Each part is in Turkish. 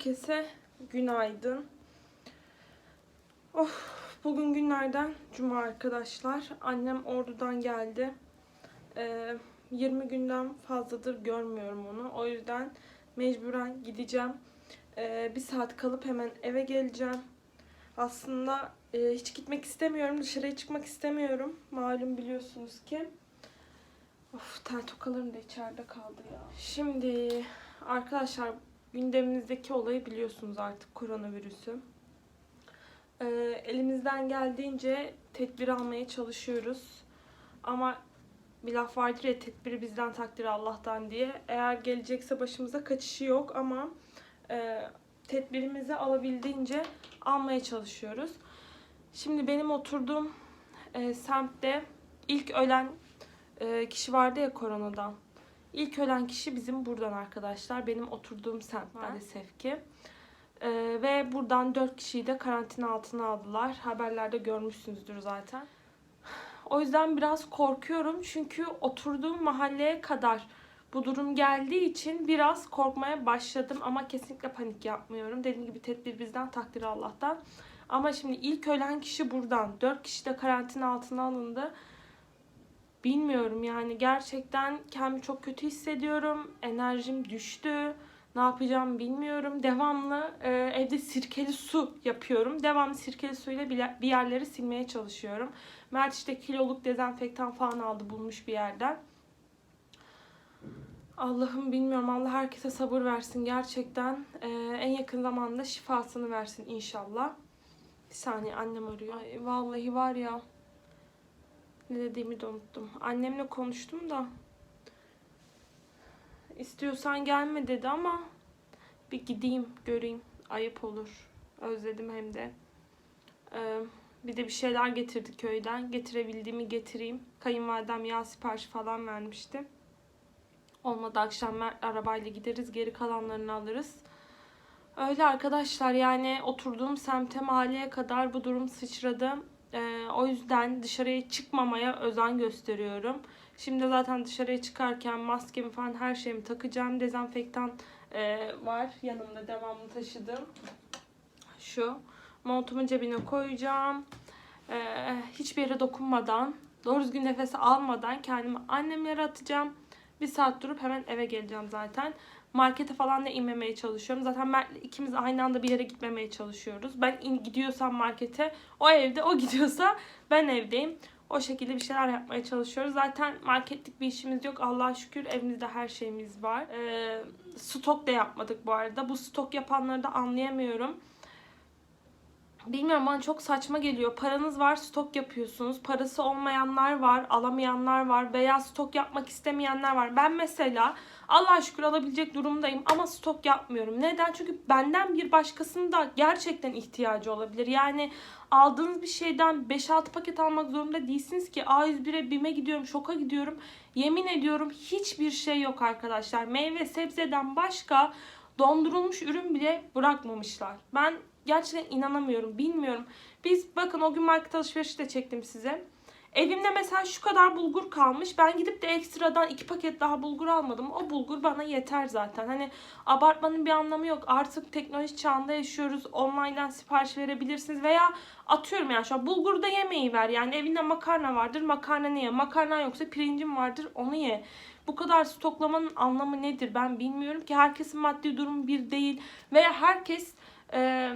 Herkese günaydın. Of, bugün günlerden cuma arkadaşlar. Annem ordudan geldi. Ee, 20 günden fazladır görmüyorum onu. O yüzden mecburen gideceğim. Ee, bir saat kalıp hemen eve geleceğim. Aslında e, hiç gitmek istemiyorum. Dışarıya çıkmak istemiyorum. Malum biliyorsunuz ki. Of tel tokalarım da içeride kaldı ya. Şimdi arkadaşlar gündemimizdeki olayı biliyorsunuz artık koronavirüsü. Ee, elimizden geldiğince tedbir almaya çalışıyoruz. Ama bir laf vardır ya tedbiri bizden takdir Allah'tan diye. Eğer gelecekse başımıza kaçışı yok ama e, tedbirimizi alabildiğince almaya çalışıyoruz. Şimdi benim oturduğum e, semtte ilk ölen e, kişi vardı ya koronadan. İlk ölen kişi bizim buradan arkadaşlar. Benim oturduğum semt maalesef ki. Ee, ve buradan 4 kişiyi de karantina altına aldılar. Haberlerde görmüşsünüzdür zaten. O yüzden biraz korkuyorum. Çünkü oturduğum mahalleye kadar bu durum geldiği için biraz korkmaya başladım. Ama kesinlikle panik yapmıyorum. Dediğim gibi tedbir bizden, takdir Allah'tan. Ama şimdi ilk ölen kişi buradan. 4 kişi de karantina altına alındı. Bilmiyorum yani gerçekten kendimi çok kötü hissediyorum. Enerjim düştü. Ne yapacağım bilmiyorum. Devamlı e, evde sirkeli su yapıyorum. Devamlı sirkeli suyla bir yerleri silmeye çalışıyorum. Mert işte kiloluk dezenfektan falan aldı bulmuş bir yerden. Allah'ım bilmiyorum. Allah herkese sabır versin gerçekten. E, en yakın zamanda şifasını versin inşallah. Bir saniye annem arıyor. Ay, vallahi var ya. Ne dediğimi de unuttum. Annemle konuştum da. İstiyorsan gelme dedi ama bir gideyim göreyim. Ayıp olur. Özledim hem de. Ee, bir de bir şeyler getirdi köyden. Getirebildiğimi getireyim. Kayınvalidem yağ siparişi falan vermişti. Olmadı akşam arabayla gideriz. Geri kalanlarını alırız. Öyle arkadaşlar yani oturduğum semte mahalleye kadar bu durum sıçradı. Ee, o yüzden dışarıya çıkmamaya özen gösteriyorum. Şimdi zaten dışarıya çıkarken maskemi falan her şeyimi takacağım. Dezenfektan e, var yanımda devamlı taşıdığım. Şu. Montumun cebine koyacağım. Ee, hiçbir yere dokunmadan, doğru düzgün nefes almadan kendimi annemlere atacağım. Bir saat durup hemen eve geleceğim zaten. Markete falan da inmemeye çalışıyorum. Zaten Mert'le ikimiz aynı anda bir yere gitmemeye çalışıyoruz. Ben in, gidiyorsam markete, o evde, o gidiyorsa ben evdeyim. O şekilde bir şeyler yapmaya çalışıyoruz. Zaten marketlik bir işimiz yok. Allah'a şükür evimizde her şeyimiz var. Ee, stok da yapmadık bu arada. Bu stok yapanları da anlayamıyorum. Bilmiyorum bana çok saçma geliyor. Paranız var stok yapıyorsunuz. Parası olmayanlar var, alamayanlar var veya stok yapmak istemeyenler var. Ben mesela Allah'a şükür alabilecek durumdayım ama stok yapmıyorum. Neden? Çünkü benden bir başkasının da gerçekten ihtiyacı olabilir. Yani aldığınız bir şeyden 5-6 paket almak zorunda değilsiniz ki A101'e BİM'e gidiyorum, şoka gidiyorum. Yemin ediyorum hiçbir şey yok arkadaşlar. Meyve sebzeden başka dondurulmuş ürün bile bırakmamışlar. Ben gerçekten inanamıyorum, bilmiyorum. Biz bakın o gün market alışverişi de çektim size. Evimde mesela şu kadar bulgur kalmış. Ben gidip de ekstradan iki paket daha bulgur almadım. O bulgur bana yeter zaten. Hani abartmanın bir anlamı yok. Artık teknoloji çağında yaşıyoruz. Online'dan sipariş verebilirsiniz. Veya atıyorum yani şu an bulgurda yemeği ver. Yani evinde makarna vardır. Makarna ne ye? Makarna yoksa pirincin vardır. Onu ye. Bu kadar stoklamanın anlamı nedir ben bilmiyorum ki. Herkesin maddi durumu bir değil. Veya herkes e,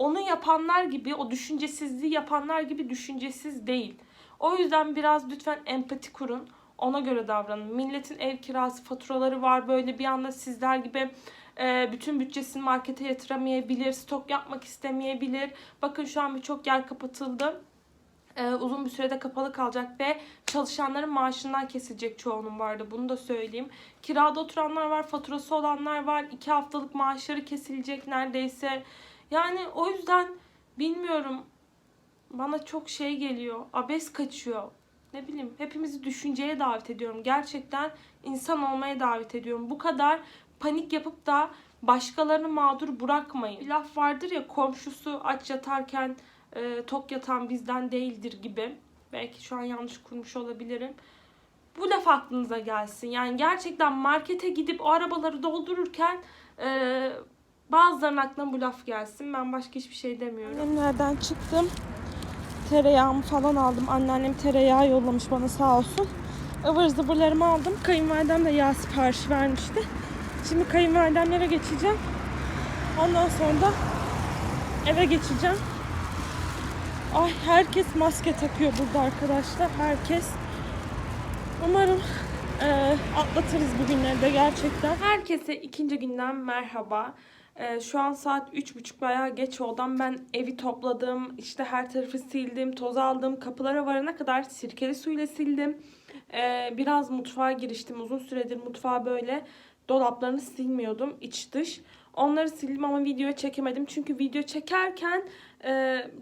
onu yapanlar gibi, o düşüncesizliği yapanlar gibi düşüncesiz değil. O yüzden biraz lütfen empati kurun. Ona göre davranın. Milletin ev kirası faturaları var. Böyle bir anda sizler gibi e, bütün bütçesini markete yatıramayabilir. Stok yapmak istemeyebilir. Bakın şu an birçok yer kapatıldı. E, uzun bir sürede kapalı kalacak ve çalışanların maaşından kesilecek çoğunun vardı. Bunu da söyleyeyim. Kirada oturanlar var, faturası olanlar var. iki haftalık maaşları kesilecek neredeyse. Yani o yüzden bilmiyorum bana çok şey geliyor. Abes kaçıyor. Ne bileyim hepimizi düşünceye davet ediyorum. Gerçekten insan olmaya davet ediyorum. Bu kadar panik yapıp da başkalarını mağdur bırakmayın. Bir laf vardır ya komşusu aç yatarken e, tok yatan bizden değildir gibi. Belki şu an yanlış kurmuş olabilirim. Bu laf aklınıza gelsin. Yani gerçekten markete gidip o arabaları doldururken e, Bazılarının aklına bu laf gelsin. Ben başka hiçbir şey demiyorum. Annemlerden çıktım. Tereyağımı falan aldım. Anneannem tereyağı yollamış bana sağ olsun. ıvır zıvırlarımı aldım. Kayınvalidem de yağ siparişi vermişti. Şimdi kayınvalidemlere geçeceğim. Ondan sonra da eve geçeceğim. Ay herkes maske takıyor burada arkadaşlar. Herkes. Umarım eee, atlatırız bugünleri de gerçekten. Herkese ikinci günden merhaba. Eee, şu an saat üç buçuk bayağı geç oldu ama ben evi topladım. işte her tarafı sildim, toz aldım. Kapılara varana kadar sirkeli suyla sildim. Eee, biraz mutfağa giriştim. Uzun süredir mutfağı böyle dolaplarını silmiyordum iç dış. Onları sildim ama video çekemedim. Çünkü video çekerken e,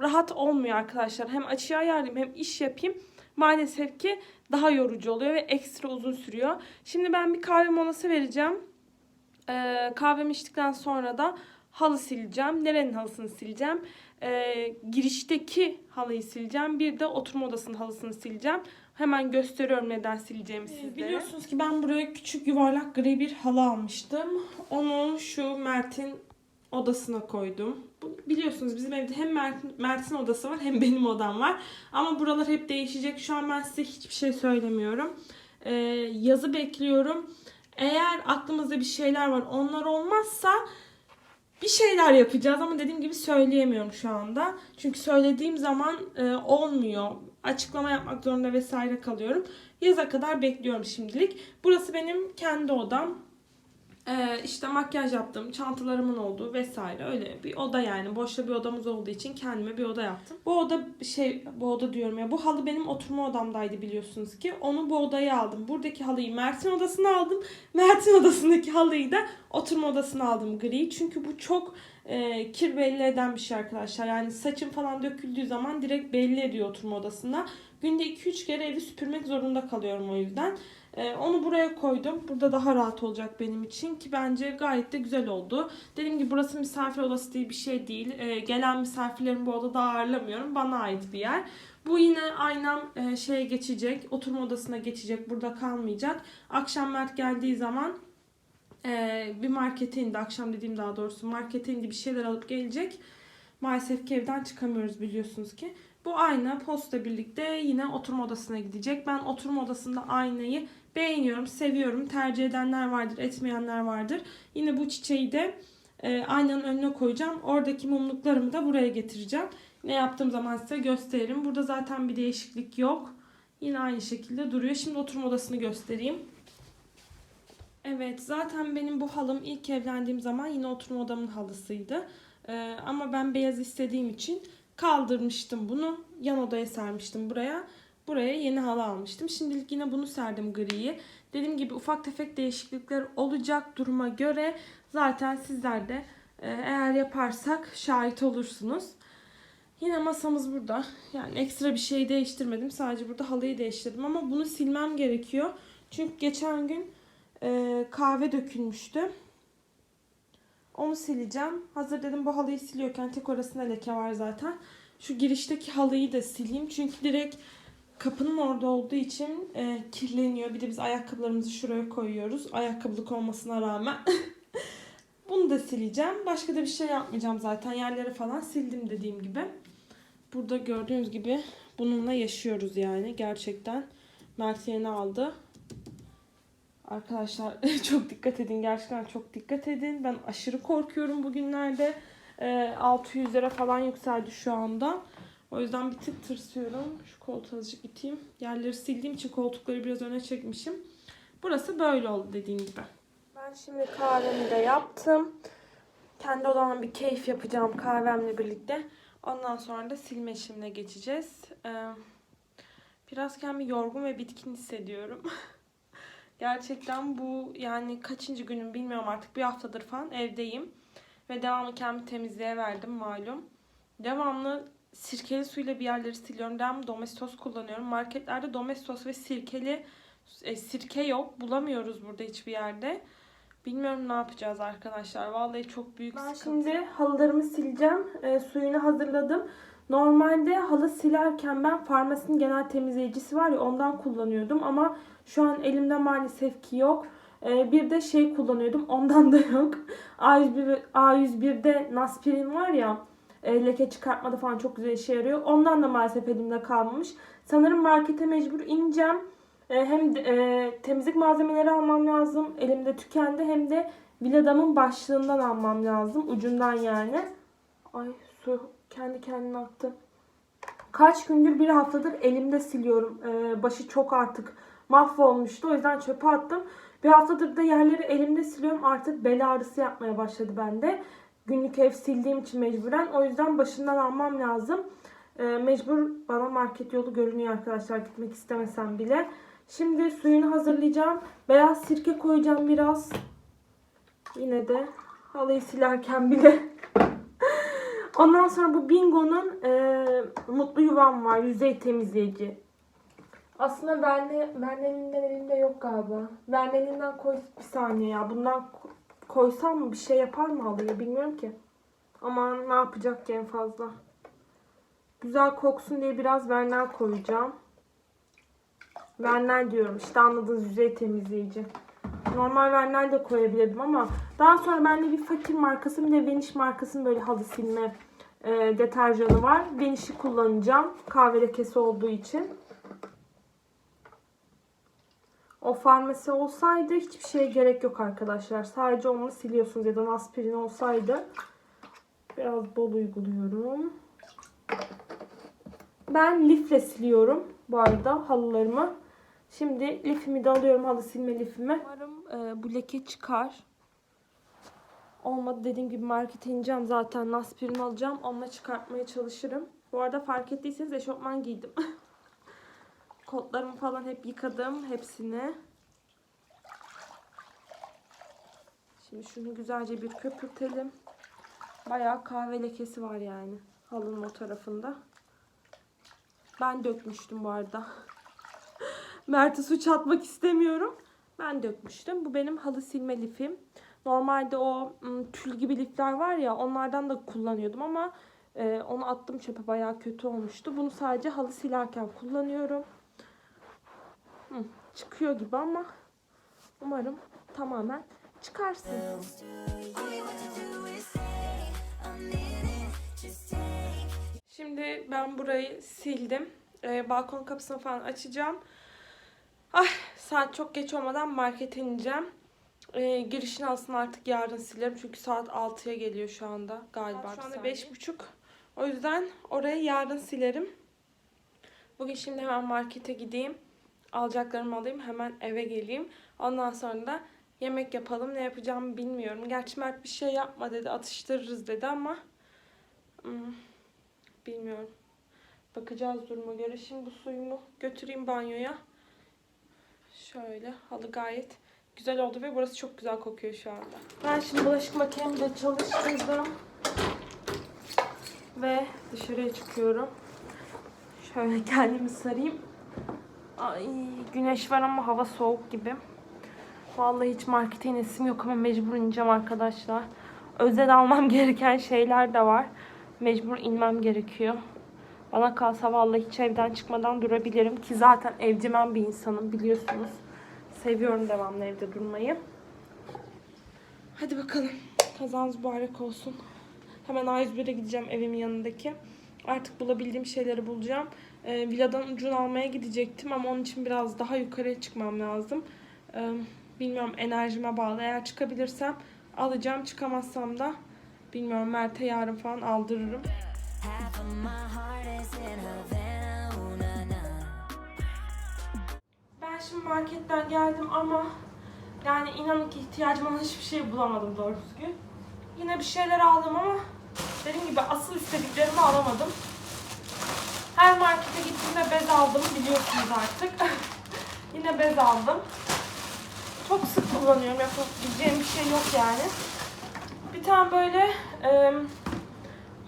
rahat olmuyor arkadaşlar. Hem açıyı ayarlayayım hem iş yapayım. Maalesef ki daha yorucu oluyor ve ekstra uzun sürüyor. Şimdi ben bir kahve molası vereceğim. E, kahvemi içtikten sonra da halı sileceğim. Nerenin halısını sileceğim? E, girişteki halıyı sileceğim. Bir de oturma odasının halısını sileceğim. Hemen gösteriyorum neden sileceğimi sizlere. Biliyorsunuz ki ben buraya küçük yuvarlak gri bir halı almıştım. Onu şu Mert'in odasına koydum. Biliyorsunuz bizim evde hem Mert- Mert'in odası var hem benim odam var. Ama buralar hep değişecek. Şu an ben size hiçbir şey söylemiyorum. Ee, yazı bekliyorum. Eğer aklımızda bir şeyler var onlar olmazsa bir şeyler yapacağız ama dediğim gibi söyleyemiyorum şu anda. Çünkü söylediğim zaman e, olmuyor. Açıklama yapmak zorunda vesaire kalıyorum. Yaza kadar bekliyorum şimdilik. Burası benim kendi odam. Ee, işte makyaj yaptım, çantalarımın olduğu vesaire öyle bir oda yani. Boşta bir odamız olduğu için kendime bir oda yaptım. Bu oda şey bu oda diyorum ya. Bu halı benim oturma odamdaydı biliyorsunuz ki. Onu bu odaya aldım. Buradaki halıyı Mert'in odasına aldım. Mert'in odasındaki halıyı da oturma odasına aldım gri. Çünkü bu çok e, kir belli eden bir şey arkadaşlar. Yani saçım falan döküldüğü zaman direkt belli ediyor oturma odasında. Günde 2-3 kere evi süpürmek zorunda kalıyorum o yüzden. Ee, onu buraya koydum. Burada daha rahat olacak benim için ki bence gayet de güzel oldu. Dediğim gibi burası misafir odası değil bir şey değil. Ee, gelen misafirlerimi bu odada ağırlamıyorum. Bana ait bir yer. Bu yine aynam e, şeye geçecek. Oturma odasına geçecek. Burada kalmayacak. Akşam Mert geldiği zaman e, bir markete indi. Akşam dediğim daha doğrusu markete indi bir şeyler alıp gelecek. Maalesef ki evden çıkamıyoruz biliyorsunuz ki. Bu ayna posta birlikte yine oturma odasına gidecek. Ben oturma odasında aynayı beğeniyorum, seviyorum. Tercih edenler vardır, etmeyenler vardır. Yine bu çiçeği de e, aynanın önüne koyacağım. Oradaki mumluklarımı da buraya getireceğim. Ne yaptığım zaman size gösteririm. Burada zaten bir değişiklik yok. Yine aynı şekilde duruyor. Şimdi oturma odasını göstereyim. Evet zaten benim bu halım ilk evlendiğim zaman yine oturma odamın halısıydı. Ee, ama ben beyaz istediğim için kaldırmıştım bunu. Yan odaya sermiştim buraya. Buraya yeni halı almıştım. Şimdilik yine bunu serdim griyi. Dediğim gibi ufak tefek değişiklikler olacak duruma göre. Zaten sizler de e, eğer yaparsak şahit olursunuz. Yine masamız burada. Yani ekstra bir şey değiştirmedim. Sadece burada halıyı değiştirdim ama bunu silmem gerekiyor. Çünkü geçen gün e, kahve dökülmüştü. Onu sileceğim. Hazır dedim bu halıyı siliyorken tek orasında leke var zaten. Şu girişteki halıyı da sileyim. Çünkü direkt kapının orada olduğu için e, kirleniyor. Bir de biz ayakkabılarımızı şuraya koyuyoruz. Ayakkabılık olmasına rağmen. Bunu da sileceğim. Başka da bir şey yapmayacağım zaten. Yerleri falan sildim dediğim gibi. Burada gördüğünüz gibi bununla yaşıyoruz yani. Gerçekten Mert yeni aldı. Arkadaşlar çok dikkat edin. Gerçekten çok dikkat edin. Ben aşırı korkuyorum bugünlerde. Ee, 600 lira falan yükseldi şu anda. O yüzden bir tık tırsıyorum. Şu koltuğu azıcık iteyim. Yerleri sildiğim için koltukları biraz öne çekmişim. Burası böyle oldu dediğim gibi. Ben şimdi kahvemi de yaptım. Kendi odama bir keyif yapacağım kahvemle birlikte. Ondan sonra da silme işlemine geçeceğiz. Ee, biraz kendimi yorgun ve bitkin hissediyorum. Gerçekten bu yani kaçıncı günüm bilmiyorum artık bir haftadır falan evdeyim. Ve devamlı kendimi temizliğe verdim malum. Devamlı sirkeli suyla bir yerleri siliyorum. Devamlı domestos kullanıyorum. Marketlerde domestos ve sirkeli e, sirke yok. Bulamıyoruz burada hiçbir yerde. Bilmiyorum ne yapacağız arkadaşlar. Vallahi çok büyük ben şimdi halılarımı sileceğim. E, suyunu hazırladım. Normalde halı silerken ben Farmas'ın genel temizleyicisi var ya ondan kullanıyordum ama şu an elimde maalesef ki yok. Ee, bir de şey kullanıyordum. Ondan da yok. A101, A101'de Naspirin var ya e, leke çıkartmada falan çok güzel işe yarıyor. Ondan da maalesef elimde kalmamış. Sanırım markete mecbur ineceğim. E, hem de, e, temizlik malzemeleri almam lazım. Elimde tükendi. Hem de Viladam'ın başlığından almam lazım. Ucundan yani. Ay su kendi kendine aktı. Kaç gündür bir haftadır elimde siliyorum. Ee, başı çok artık mahvolmuştu. O yüzden çöpe attım. Bir haftadır da yerleri elimde siliyorum. Artık bel ağrısı yapmaya başladı bende. Günlük ev sildiğim için mecburen. O yüzden başından almam lazım. Ee, mecbur bana market yolu görünüyor arkadaşlar. Gitmek istemesem bile. Şimdi suyunu hazırlayacağım. Beyaz sirke koyacağım biraz. Yine de halıyı silerken bile Ondan sonra bu Bingo'nun e, Mutlu Yuvam var. Yüzey temizleyici. Aslında Verne, Verne'linden elimde yok galiba. Verne'linden koy bir saniye ya. Bundan koysam mı bir şey yapar mı halıya bilmiyorum ki. Ama ne yapacak ki en fazla. Güzel koksun diye biraz Vernel koyacağım. Vernel diyorum işte anladığınız yüzey temizleyici. Normal Vernel de koyabilirdim ama daha sonra bende bir fakir markası bir de Vanish markasının böyle halı silme e, deterjanı var. Vanish'i kullanacağım. Kahve lekesi olduğu için. O farmasi olsaydı hiçbir şeye gerek yok arkadaşlar. Sadece onu siliyorsunuz ya da aspirin olsaydı. Biraz bol uyguluyorum. Ben lifle siliyorum bu arada halılarımı. Şimdi lifimi de alıyorum halı silme lifimi. Umarım e, bu leke çıkar. Olmadı dediğim gibi markete ineceğim zaten. Aspirin alacağım. Onunla çıkartmaya çalışırım. Bu arada fark ettiyseniz eşofman giydim. Kotlarımı falan hep yıkadım. Hepsini. Şimdi şunu güzelce bir köpürtelim. Bayağı kahve lekesi var yani. Halının o tarafında. Ben dökmüştüm bu arada. Mert'e suç atmak istemiyorum. Ben dökmüştüm. Bu benim halı silme lifim. Normalde o ım, tül gibi lifler var ya onlardan da kullanıyordum ama onu attım çöpe bayağı kötü olmuştu. Bunu sadece halı silerken kullanıyorum. Hı, çıkıyor gibi ama umarım tamamen çıkarsın. Şimdi ben burayı sildim. Ee, balkon kapısını falan açacağım. Ay saat çok geç olmadan markete ineceğim. Ee, girişini aslında artık yarın silerim. Çünkü saat 6'ya geliyor şu anda galiba. Şu anda 5.30. O yüzden orayı yarın silerim. Bugün şimdi hemen markete gideyim. Alacaklarımı alayım. Hemen eve geleyim. Ondan sonra da yemek yapalım. Ne yapacağımı bilmiyorum. Gerçi Mert bir şey yapma dedi. Atıştırırız dedi ama hmm, bilmiyorum. Bakacağız duruma göre. Şimdi bu suyumu götüreyim banyoya. Şöyle halı gayet güzel oldu ve burası çok güzel kokuyor şu anda. Ben şimdi bulaşık makinemi de çalıştırdım. Ve dışarıya çıkıyorum. Şöyle kendimi sarayım. Ay güneş var ama hava soğuk gibi. Vallahi hiç markete inesim yok ama mecbur ineceğim arkadaşlar. Özel almam gereken şeyler de var. Mecbur inmem gerekiyor. Bana kalsa vallahi hiç evden çıkmadan durabilirim ki zaten evcimen bir insanım biliyorsunuz. Seviyorum devamlı evde durmayı. Hadi bakalım. Kazanız mübarek olsun. Hemen A101'e gideceğim evimin yanındaki. Artık bulabildiğim şeyleri bulacağım. Ee, villadan ucunu almaya gidecektim ama onun için biraz daha yukarıya çıkmam lazım. Ee, bilmiyorum enerjime bağlı. Eğer çıkabilirsem alacağım. Çıkamazsam da bilmiyorum Mert'e yarın falan aldırırım. Ben şimdi marketten geldim ama yani inanın ki ihtiyacım olan hiçbir şey bulamadım doğru düzgün. Yine bir şeyler aldım ama dediğim gibi asıl istediklerimi alamadım. Her markete gittiğimde bez aldım biliyorsunuz artık. Yine bez aldım. Çok sık kullanıyorum. Yapabileceğim bir şey yok yani. Bir tane böyle e,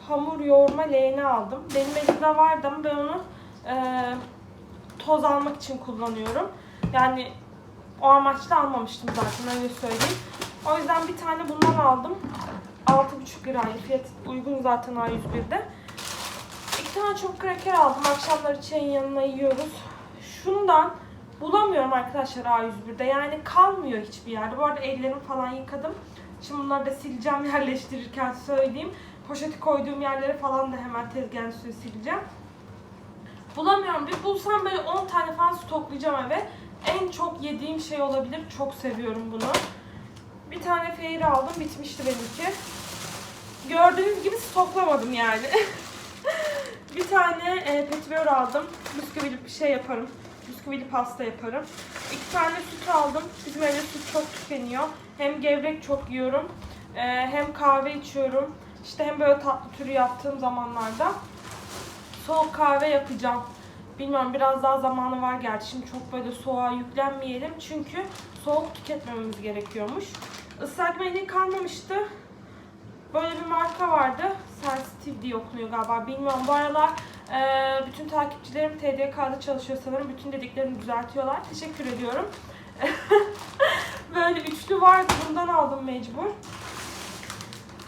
hamur yoğurma leğeni aldım. Benim elimde vardı ama ben onu e, toz almak için kullanıyorum. Yani o amaçla almamıştım zaten öyle söyleyeyim. O yüzden bir tane bundan aldım. 6,5 liraydı. Fiyat uygun zaten A101'de. Tane çok kraker aldım. Akşamları çayın yanına yiyoruz. Şundan bulamıyorum arkadaşlar A101'de. Yani kalmıyor hiçbir yerde. Bu arada ellerimi falan yıkadım. Şimdi bunları da sileceğim yerleştirirken söyleyeyim. Poşeti koyduğum yerleri falan da hemen tezgahın üstüne sileceğim. Bulamıyorum. Bir bulsam böyle 10 tane falan stoklayacağım eve. En çok yediğim şey olabilir. Çok seviyorum bunu. Bir tane feyri aldım. Bitmişti benimki. Gördüğünüz gibi stoklamadım yani. bir tane e, petibör aldım. Bisküvili bir şey yaparım. Bisküvili pasta yaparım. İki tane süt aldım. Bizim evde süt çok tükeniyor. Hem gevrek çok yiyorum. e, hem kahve içiyorum. İşte hem böyle tatlı türü yaptığım zamanlarda soğuk kahve yapacağım. Bilmiyorum biraz daha zamanı var gerçi. Şimdi çok böyle soğuğa yüklenmeyelim. Çünkü soğuk tüketmememiz gerekiyormuş. Islak mendil kalmamıştı. Böyle bir marka vardı. Sensitive diye okunuyor galiba. Bilmiyorum. Bu aralar e, bütün takipçilerim TDK'da çalışıyor sanırım. Bütün dediklerimi düzeltiyorlar. Teşekkür ediyorum. Böyle üçlü vardı. Bundan aldım mecbur.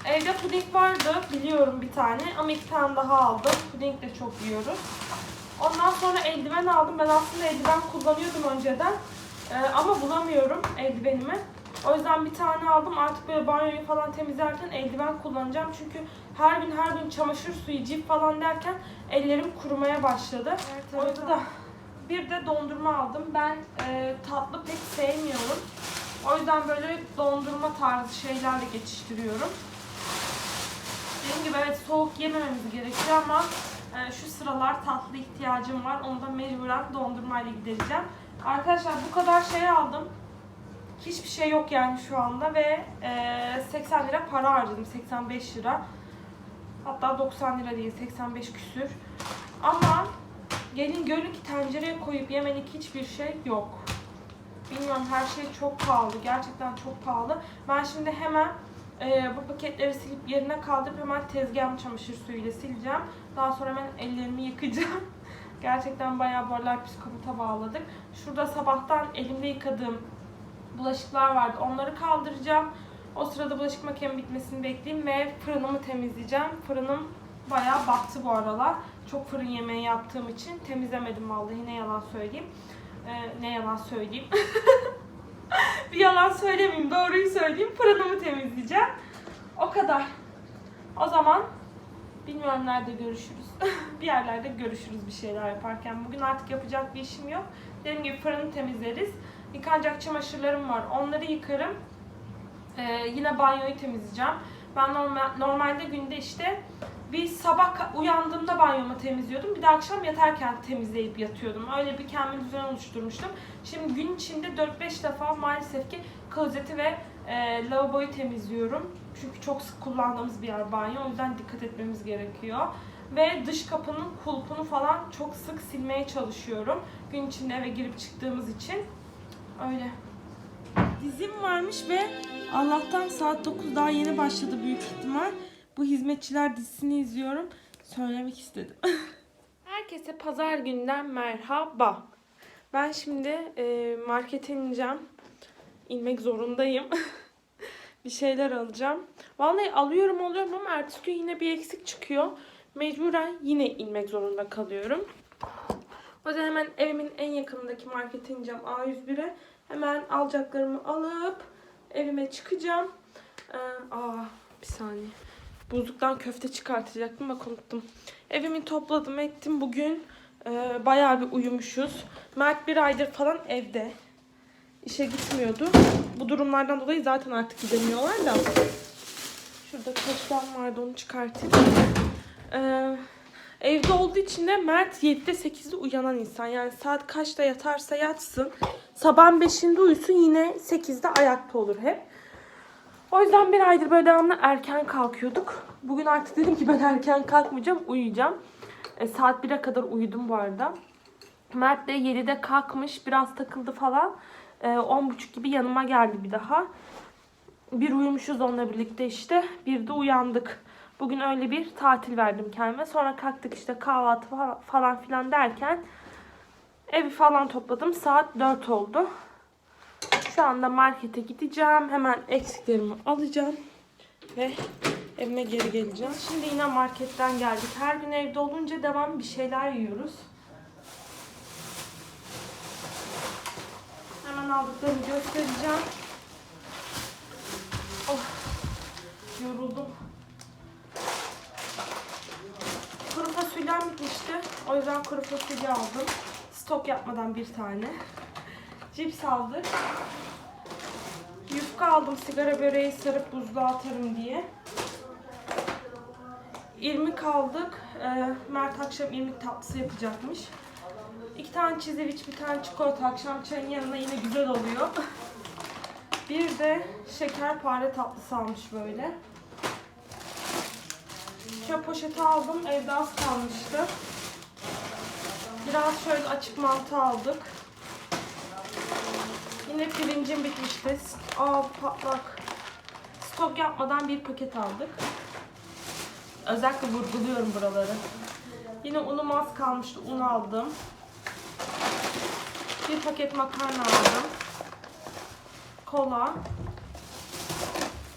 Evde puding vardı. Biliyorum bir tane. Ama iki tane daha aldım. Puding de çok yiyoruz. Ondan sonra eldiven aldım. Ben aslında eldiven kullanıyordum önceden. Ee, ama bulamıyorum eldivenimi. O yüzden bir tane aldım. Artık böyle banyoyu falan temizlerken eldiven kullanacağım. Çünkü her gün her gün çamaşır suyu, cip falan derken ellerim kurumaya başladı. o yüzden bir de dondurma aldım. Ben e, tatlı pek sevmiyorum. O yüzden böyle dondurma tarzı şeylerle geçiştiriyorum. Dediğim gibi evet soğuk yemememiz gerekiyor ama e, şu sıralar tatlı ihtiyacım var. Onu da mecburen dondurmayla gidereceğim. Arkadaşlar bu kadar şey aldım. Hiçbir şey yok yani şu anda ve e, 80 lira para harcadım. 85 lira. Hatta 90 lira değil 85 küsür. Ama gelin görün ki tencereye koyup yemelik hiçbir şey yok. Bilmiyorum her şey çok pahalı. Gerçekten çok pahalı. Ben şimdi hemen e, bu paketleri silip yerine kaldırıp hemen tezgahımı çamaşır suyuyla sileceğim. Daha sonra hemen ellerimi yıkayacağım. Gerçekten bayağı bu aralar psikopata bağladık. Şurada sabahtan elimde yıkadığım bulaşıklar vardı. Onları kaldıracağım. O sırada bulaşık makinemin bitmesini bekleyeyim ve fırınımı temizleyeceğim. Fırınım bayağı battı bu aralar. Çok fırın yemeği yaptığım için temizlemedim vallahi ne yalan söyleyeyim. Ee, ne yalan söyleyeyim. bir yalan söylemeyeyim, doğruyu söyleyeyim. Fırınımı temizleyeceğim. O kadar. O zaman bilmiyorum nerede görüşürüz. bir yerlerde görüşürüz bir şeyler yaparken. Bugün artık yapacak bir işim yok. Dediğim gibi fırını temizleriz. Yıkanacak çamaşırlarım var. Onları yıkarım. Ee, yine banyoyu temizleyeceğim. Ben normal, normalde günde işte bir sabah uyandığımda banyomu temizliyordum. Bir de akşam yatarken temizleyip yatıyordum. Öyle bir kendi düzen oluşturmuştum. Şimdi gün içinde 4-5 defa maalesef ki klozeti ve e, lavaboyu temizliyorum. Çünkü çok sık kullandığımız bir yer banyo. O yüzden dikkat etmemiz gerekiyor. Ve dış kapının kulpunu falan çok sık silmeye çalışıyorum. Gün içinde eve girip çıktığımız için. Öyle. Dizim varmış ve Allah'tan saat 9 daha yeni başladı büyük ihtimal. Bu hizmetçiler dizisini izliyorum. Söylemek istedim. Herkese pazar günden merhaba. Ben şimdi e, markete ineceğim. İnmek zorundayım. bir şeyler alacağım. Vallahi alıyorum alıyorum ama ertesi gün yine bir eksik çıkıyor. Mecburen yine inmek zorunda kalıyorum. O yüzden hemen evimin en yakınındaki markete ineceğim A101'e. Hemen alacaklarımı alıp evime çıkacağım. Ee, aa bir saniye. Buzluktan köfte çıkartacaktım bak unuttum. Evimi topladım ettim bugün. Ee, bayağı bir uyumuşuz. Mert bir aydır falan evde. İşe gitmiyordu. Bu durumlardan dolayı zaten artık gidemiyorlar da. Şurada köftem vardı onu çıkartayım. Ee, evde olduğu için de Mert 7'de 8'de uyanan insan. Yani saat kaçta yatarsa yatsın. Sabahın 5'inde uyusun yine 8'de ayakta olur hep. O yüzden bir aydır böyle devamlı erken kalkıyorduk. Bugün artık dedim ki ben erken kalkmayacağım, uyuyacağım. E, saat 1'e kadar uyudum bu arada. Mert de 7'de kalkmış, biraz takıldı falan. E, 10.30 gibi yanıma geldi bir daha. Bir uyumuşuz onunla birlikte işte. Bir de uyandık. Bugün öyle bir tatil verdim kendime. Sonra kalktık işte kahvaltı fa- falan filan derken evi falan topladım. Saat 4 oldu. Şu anda markete gideceğim. Hemen eksiklerimi alacağım. Ve evime geri geleceğim. Şimdi yine marketten geldik. Her gün evde olunca devam bir şeyler yiyoruz. aldıklarımı göstereceğim. Oh, yoruldum. Kuru fasulyem bitmişti. O yüzden kuru fasulye aldım. Stok yapmadan bir tane. Cips aldık. Yufka aldım sigara böreği sarıp buzluğa atarım diye. İrmik aldık. Ee, Mert akşam irmik tatlısı yapacakmış. İki tane çizeviç, bir tane çikolata akşam çayın yanına yine güzel oluyor. Bir de şekerpare tatlısı almış böyle. Çöp poşeti aldım. Evde az kalmıştı. Biraz şöyle açık mantı aldık. Yine pirincim bitmişti. Aa patlak. Stok yapmadan bir paket aldık. Özellikle vurguluyorum buraları. Yine unum az kalmıştı. Un aldım. Bir paket makarna aldım. Kola.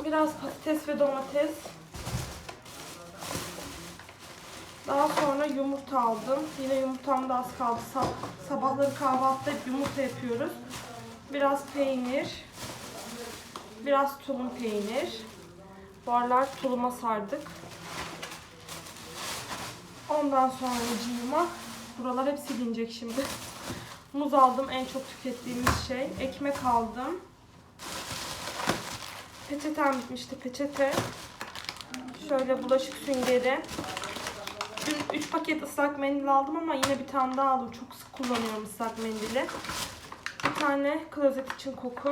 Biraz patates ve domates. Daha sonra yumurta aldım. Yine yumurtam da az kaldı. Sab- sabahları kahvaltıda yumurta yapıyoruz. Biraz peynir. Biraz tulum peynir. Bu aralar tuluma sardık. Ondan sonra cima. Buralar hep silinecek şimdi. Muz aldım en çok tükettiğimiz şey. Ekmek aldım. Peçetem bitmişti peçete. Şöyle bulaşık süngeri. Dün 3 paket ıslak mendil aldım ama yine bir tane daha aldım. Çok sık kullanıyorum ıslak mendili. Bir tane klozet için koku.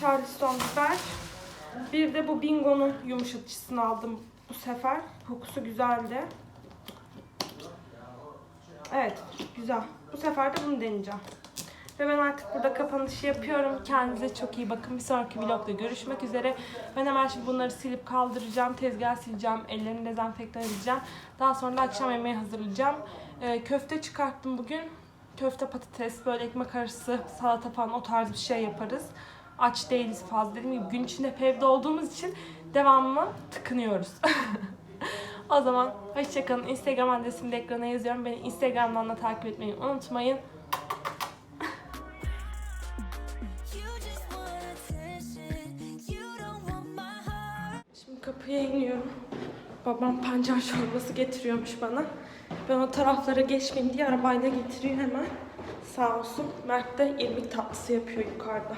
Charleston biber. Bir de bu Bingo'nun yumuşatıcısını aldım bu sefer. Kokusu güzeldi. Evet, güzel. Bu sefer de bunu deneyeceğim. Ve ben artık burada kapanışı yapıyorum. Kendinize çok iyi bakın. Bir sonraki vlogda görüşmek üzere. Ben hemen şimdi bunları silip kaldıracağım. Tezgah sileceğim. Ellerimi dezenfektan edeceğim. Daha sonra da akşam yemeği hazırlayacağım. Ee, köfte çıkarttım bugün. Köfte patates, böyle ekmek arası, salata falan o tarz bir şey yaparız. Aç değiliz fazla. Dediğim gibi gün içinde hep evde olduğumuz için devamlı tıkınıyoruz. o zaman hoşçakalın. Instagram adresimi de ekrana yazıyorum. Beni Instagram'dan da takip etmeyi unutmayın. Kapıya iniyorum. Babam pancar çorbası getiriyormuş bana. Ben o taraflara geçmeyeyim diye arabayla getiriyor hemen. Sağ olsun. Mert de irmik tatlısı yapıyor yukarıda.